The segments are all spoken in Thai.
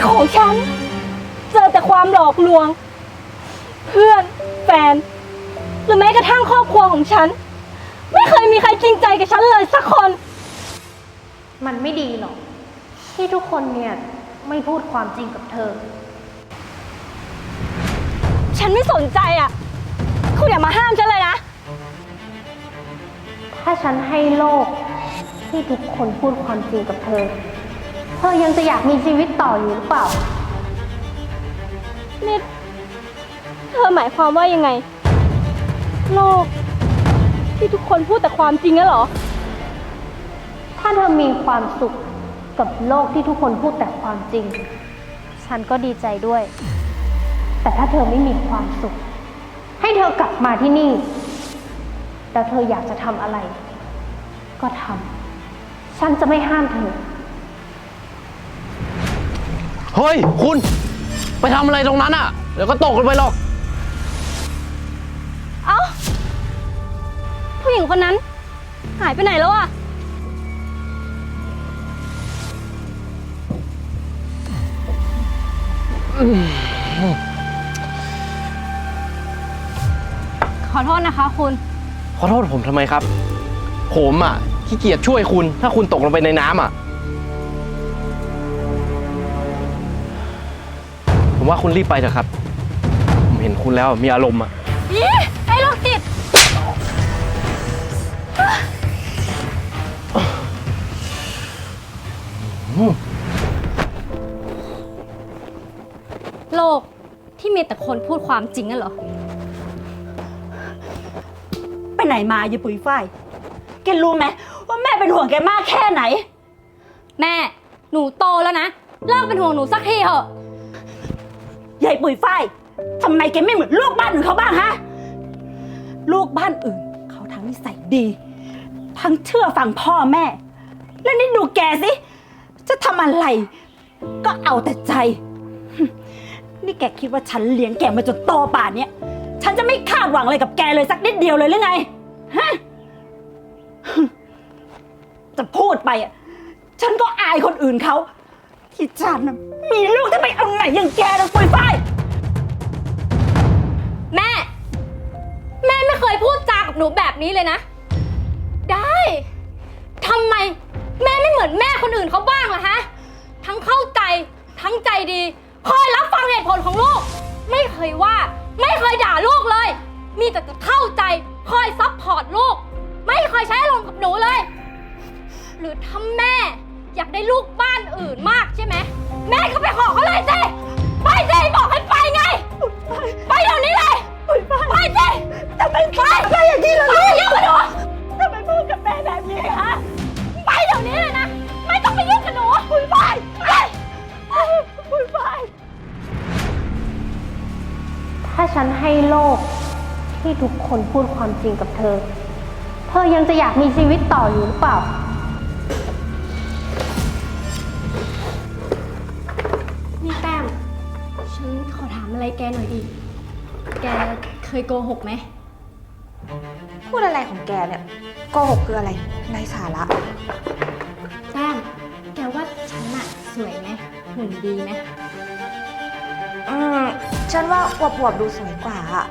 ชีวิตของฉัน เจอแต่ความหลอกลวง เพื่อนแฟน หรือแม้กระทั่งครอบครัวของฉัน ไม่เคยมีใครจริงใจกับฉันเลยสักคน มันไม่ดีหรอก ที่ทุกคนเนี่ยไม่พูดความจริงกับเธอ ฉันไม่สนใจอะ คุณอย่ามาห้ามฉันเลยนะ ถ้าฉันให้โลกที่ทุกคนพูดความจริงกับเธอ เธอยังจะอยากมีชีวิตต่ออยู่หรือเปล่า นี่เธอหมายความว่ายังไง โลก ที่ทุกคนพูดแต่ความจริงน่ะเหรอ ถ้าเธอมีความสุขกับโลกที่ทุกคนพูดแต่ความจริง ฉันก็ดีใจด้วย แต่ถ้าเธอไม่มีความสุข ให้เธอกลับมาที่นี่ แล้วเธออยากจะทำอะไร ก็ทำฉันจะไม่ห้ามเธอ เฮ้ย คุณ ไปทำอะไรตรงนั้นอะ เดี๋ยวก็ตกลงไปหรอก เอ้า ผู้หญิงคนนั้น หายไปไหนแล้วอะขอโทษนะคะคุณ ขอโทษผมทำไมครับ ผมอะขี้เกียจช่วยคุณ ถ้าคุณตกลงไปในน้ำอะ ว่าคุณรีบไปเถอะครับ ผมเห็นคุณแล้วมีอารมณ์อะอีไอ้โรคจิตโลกที่มีแต่คนพูดความจริงน่ะเหรอ ไปไหนมาอย่าปุ๋ยฝ้าย แกรู้ไหมว่าแม่เป็นห่วงแกมากแค่ไหน แม่ หนูโตแล้วนะ เลิกเป็นห่วงหนูสักทีเถอะ ยายปุ๋ยฝ้ายทำไมแกไม่เหมือนลูกบ้านอื่นเขาบ้างฮะ ลูกบ้านอื่น เขาทั้งนิสัยดี ทั้งเชื่อฟังพ่อแม่ แล้วนี่ดูแกสิ จะทำอะไร ก็เอาแต่ใจ นี่แกคิดว่าฉันเลี้ยงแกมาจนโตป่านเนี้ย ฉันจะไม่คาดหวังอะไรกับแกเลยสักนิดเดียวเลยหรือไง ฮะ จะพูดไปอะ ฉันก็อายคนอื่นเขา ที่ฉันน่ะมีลูกที่ไม่เอาไหนอย่างแกนะปุยฝ้ายแม่ แม่ไม่เคยพูดจากับหนูแบบนี้เลยนะ ได้ทำไม แม่ไม่เหมือนแม่คนอื่นเขาบ้างล่ะฮะ ทั้งเข้าใจทั้งใจดีคอยรับฟังเหตุผลของลูก ไม่เคยว่า ไม่เคยด่าลูกเลย มีแต่จะเข้าใจคอยซัพพอร์ตลูก ไม่เคยใช้อารมณ์กับหนูเลย หรือถ้าแม่ อยากได้ลูกบ้านอื่นมากใช่ไหม แม่ก็ไปขอเขาเลยสิ ไปสิบอกให้ไปไง ไปเดี๋ยวนี้เลย ไปสิทำไมแม่แม่อย่างนี้ล่ะไปลูกเดี๋ยวมาดูทำไมพูดกับแม่แบบนี้ฮะ ไปเดี๋ยวนี้เลยนะ ไม่ต้องไปยุ่งกับหนูปุยฝ้ายไปปุยฝ้ายถ้าฉันให้โลกที่ทุกคนพูดความจริงกับเธอ เธอยังจะอยากมีชีวิตต่ออยู่หรือเปล่า แกหน่อยดิ แกเคยโกหกไหม พูดอะไรของแกเนี่ยโกหกคืออะไรไร้สาระแต้มแกว่าฉันอะสวยไหมหุ่นดีไหมอืมฉันว่าอวบๆดูสวยกว่าอะ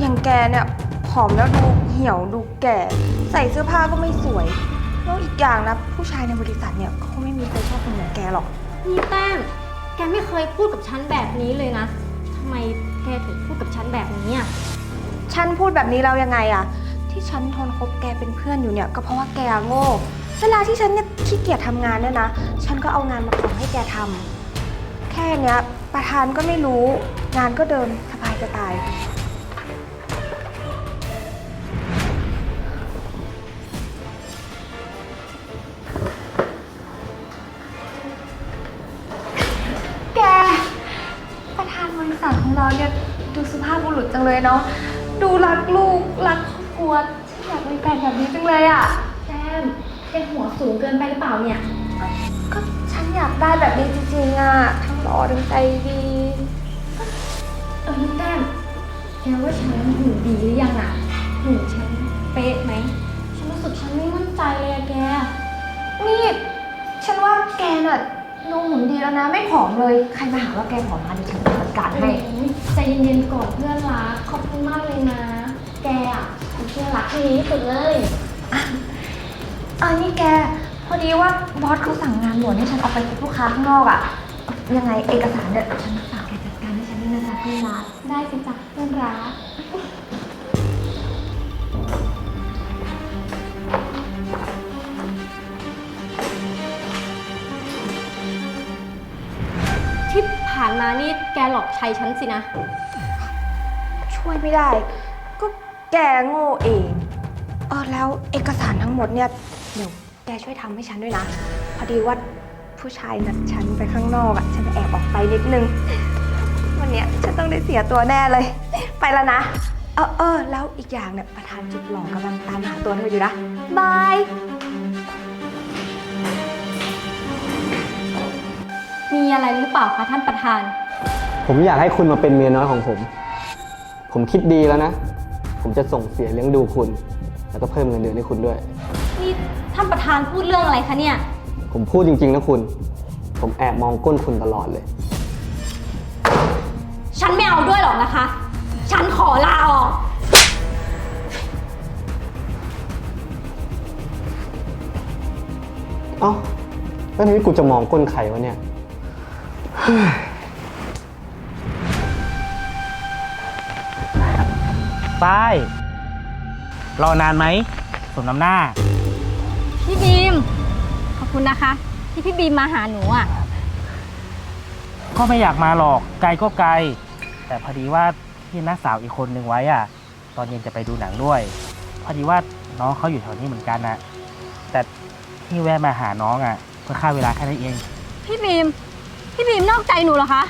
อย่างแกเนี่ยผอมแล้วดูเหี่ยวดูแก่ ใส่เสื้อผ้าก็ไม่สวย แล้วอีกอย่างนะผู้ชายในบริษัทเนี่ยเขาไม่มีใครชอบคนเหมือนแกหรอก นี่แต้มแกไม่เคยพูดกับฉันแบบนี้เลยนะทำไมแกถึงพูดกับฉันแบบนี้อะ ฉันพูดแบบนี้แล้วยังไงอะที่ฉันทนคบแกเป็นเพื่อนอยู่เนี่ย ก็เพราะว่าแกโง่เวลาที่ฉันเนี่ยขี้เกียจทำงานเนี่ยนะฉันก็เอางานมาขอให้แกทำแค่เนี้ยประธานก็ไม่รู้ งานก็เดินสบายจะตาย เลยเนาะ ดูรักลูก รักครอบครัวฉันอยากมีแฟนแบบนี้จังเลยอะ่ะแต้มแกหัวสูงเกินไปหรือเปล่าเนี่ย ก็ฉันอยากได้แบบนี้จริงๆอะ่ะทั้งหล่อทั้งใจดี เออแต้มแกว่าฉันหุ่นดีหรือยังอะหุ่นฉันเป๊ะไหม ฉันรู้สึกฉันไม่มั่นใจเลยอะแก นี่ ฉันว่าแกน่ะนมหมุนดีแล้วนะ ไม่ผอมเลย ใครมาหาว่าแกผอมมาเดี๋ยวฉันจัด การให้ ใจเย็นๆก่อนเพื่อนรักขอบคุณมากเลยนะ แกอะเป็นเพื่อนรักที่ดีที่สุดเลยเออนี่แก พอดีว่าบอสเขาสั่งงานด่วนให้ฉันออกไปพบลูกค้าข้างนอกอะยังไงเอกสารเนี่ยฉันฝากแกจัดการให้ฉันด้วยนะจ๊ะเพื่อนรักได้สิจ้ะเพื่อนรักที่ ผ่านมานี่แกหลอกใช้ฉันสินะ ช่วยไม่ได้ ก็แกโง่เอง เออแล้วเอกสารทั้งหมดเนี่ยเดี๋ยวแกช่วยทำให้ฉันด้วยนะ พอดีว่าผู้ชายนัดฉันไปข้างนอกอะฉันแอบออกไปนิดนึง วันเนี้ยฉันต้องได้เสียตัวแน่เลย ไปแล้วนะ เออเออแล้วอีกอย่างเนี่ยประธานจุดหล่อกำลังตามหาตัวเธออยู่นะบาย อะไรหรือเปล่าคะท่านประธาน ผมอยากให้คุณมาเป็นเมียน้อยของผม ผมคิดดีแล้วนะ ผมจะส่งเสียเลี้ยงดูคุณ แล้วก็เพิ่มเงินเดือนให้คุณด้วย นี่ท่านประธานพูดเรื่องอะไรคะเนี่ย ผมพูดจริงๆนะคุณ ผมแอบมองก้นคุณตลอดเลย ฉันไม่เอาด้วยหรอกนะคะ ฉันขอลาออก เอ้าแล้วทีนี้กูจะมองก้นใครวะเนี่ย ป้าย รอนานไหมสมน้ำหน้า พี่บีม ขอบคุณนะคะ ที่พี่บีมมาหาหนูอะ ก็ไม่อยากมาหรอก ไกลก็ไกล แต่พอดีว่าพี่นักสาวอีกคนนึงไว้อะ ตอนเย็นจะไปดูหนังด้วย พอดีว่าน้องเขาอยู่แถวนี้เหมือนกันนะแต่พี่แวะมาหาน้องอะ เพื่อค่าเวลาแค่นั้นเอง พี่บีม พี่บีมนอกใจหนูเหรอคะ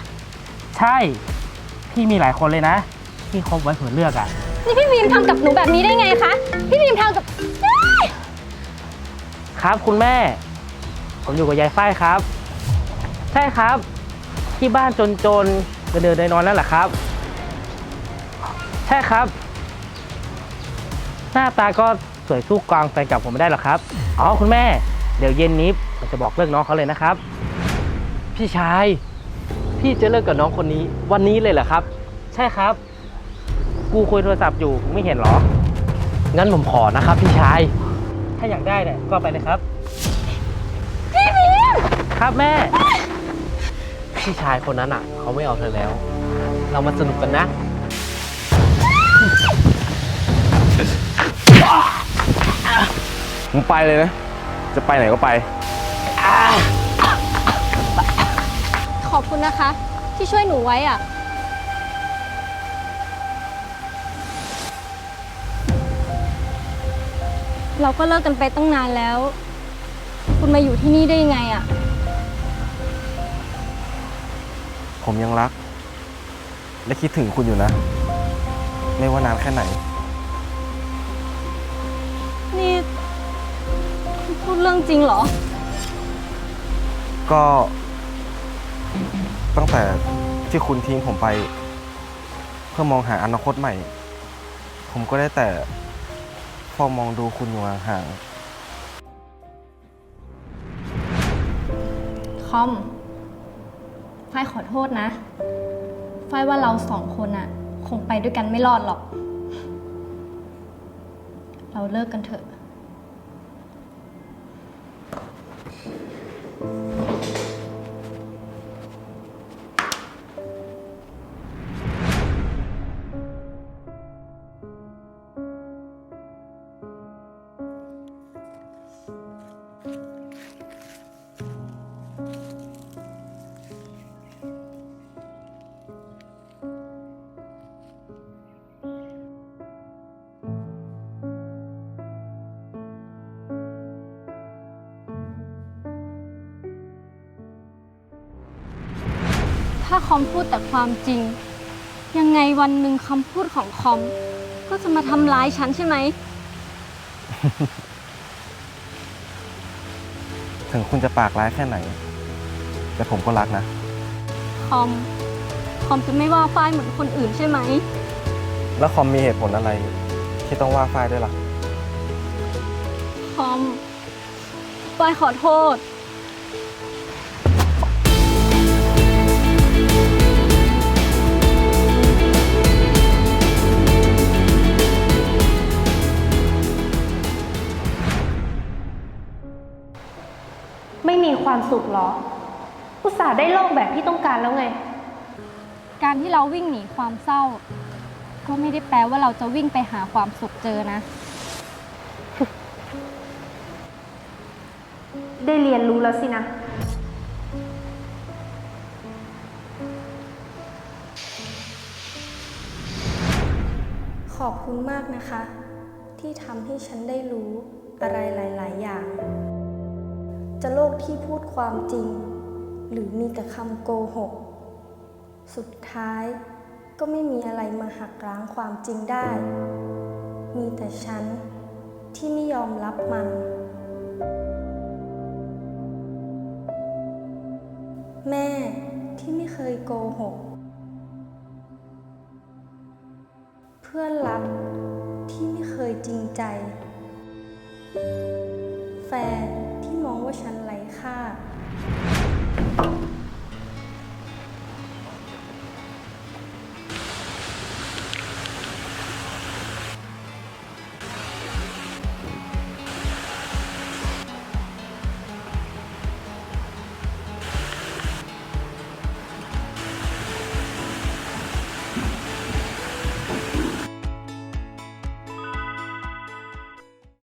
ใช่ พี่มีหลายคนเลยนะ ที่คบไว้เผื่อเลือกอะ นี่พี่บีมทำกับหนูแบบนี้ได้ไงคะ พี่บีมทำกับครับคุณแม่ ผมอยู่กับยายฝ้ายครับ ใช่ครับ ที่บ้านจนๆเดินเดินนอนๆนั่นแหละครับ ใช่ครับ หน้าตาก็สวยสู้กวางแฟนเกับผมไม่ได้หรอกครับ อ๋อคุณแม่ เดี๋ยวเย็นนี้ผมจะบอกเลิกน้องเขาเลยนะครับ พี่ชาย พี่จะเลิกกับน้องคนนี้ วันนี้เลยเหรอครับ ใช่ครับ กูคุยโทรศัพท์อยู่มึงไม่เห็นเหรอ งั้นผมขอนะครับพี่ชาย ถ้าอยากได้เนี่ยก็ไปเลยครับ พี่บีมครับแม่ พี่ชายคนนั้นอะ เขาไม่เอาเธอแล้ว เรามาสนุกกันนะมึงไปเลยนะ จะไปไหนก็ไป ขอบคุณนะคะ ที่ช่วยหนูไว้อะ เราก็เลิกกันไปตั้งนานแล้ว คุณมาอยู่ที่นี่ได้ยังไงอะ ผมยังรัก และคิดถึงคุณอยู่นะ ไม่ว่านานแค่ไหน นี่คุณพูดเรื่องจริงเหรอ ก็ ตั้งแต่ที่คุณทิ้งผมไป เพื่อมองหาอนาคตใหม่ ผมก็ได้แต่เฝ้ามองดูคุณอยู่ห่างคอมฝ้ายขอโทษนะฝ้ายว่าเราสองคนอะคงไปด้วยกันไม่รอดหรอก เราเลิกกันเถอะ อมพูดแต่ความจริง ยังไงวันหนึ่งคำพูดของคอม ก็จะมาทำร้ายฉันใช่ไหมๆถึงคุณจะปากร้ายแค่ไหน แต่ผมก็รักนะ คอม คอมจะไม่ว่าฝ้ายเหมือนคนอื่นใช่ไหม แล้วคอมมีเหตุผลอะไร ที่ต้องว่าฝ้ายด้วยล่ะ คอมฝ้ายขอโทษ ม่มีความสุขเหรอ อุตส่าห์ได้โลกแบบที่ต้องการแล้วไง การที่เราวิ่งหนีความเศร้า ก็ไม่ได้แปลว่าเราจะวิ่งไปหาความสุขเจอนะ ได้เรียนรู้แล้วสินะ ขอบคุณมากนะคะ ที่ทำให้ฉันได้รู้อะไรหลาย ๆ อย่าง จะโลกที่พูดความจริง หรือมีแต่คำโกหก สุดท้ายก็ไม่มีอะไรมาหักล้างความจริงได้ มีแต่ฉันที่ไม่ยอมรับมัน แม่ที่ไม่เคยโกหก เพื่อนรักที่ไม่เคยจริงใจ แฟน ฉันไรค่ะ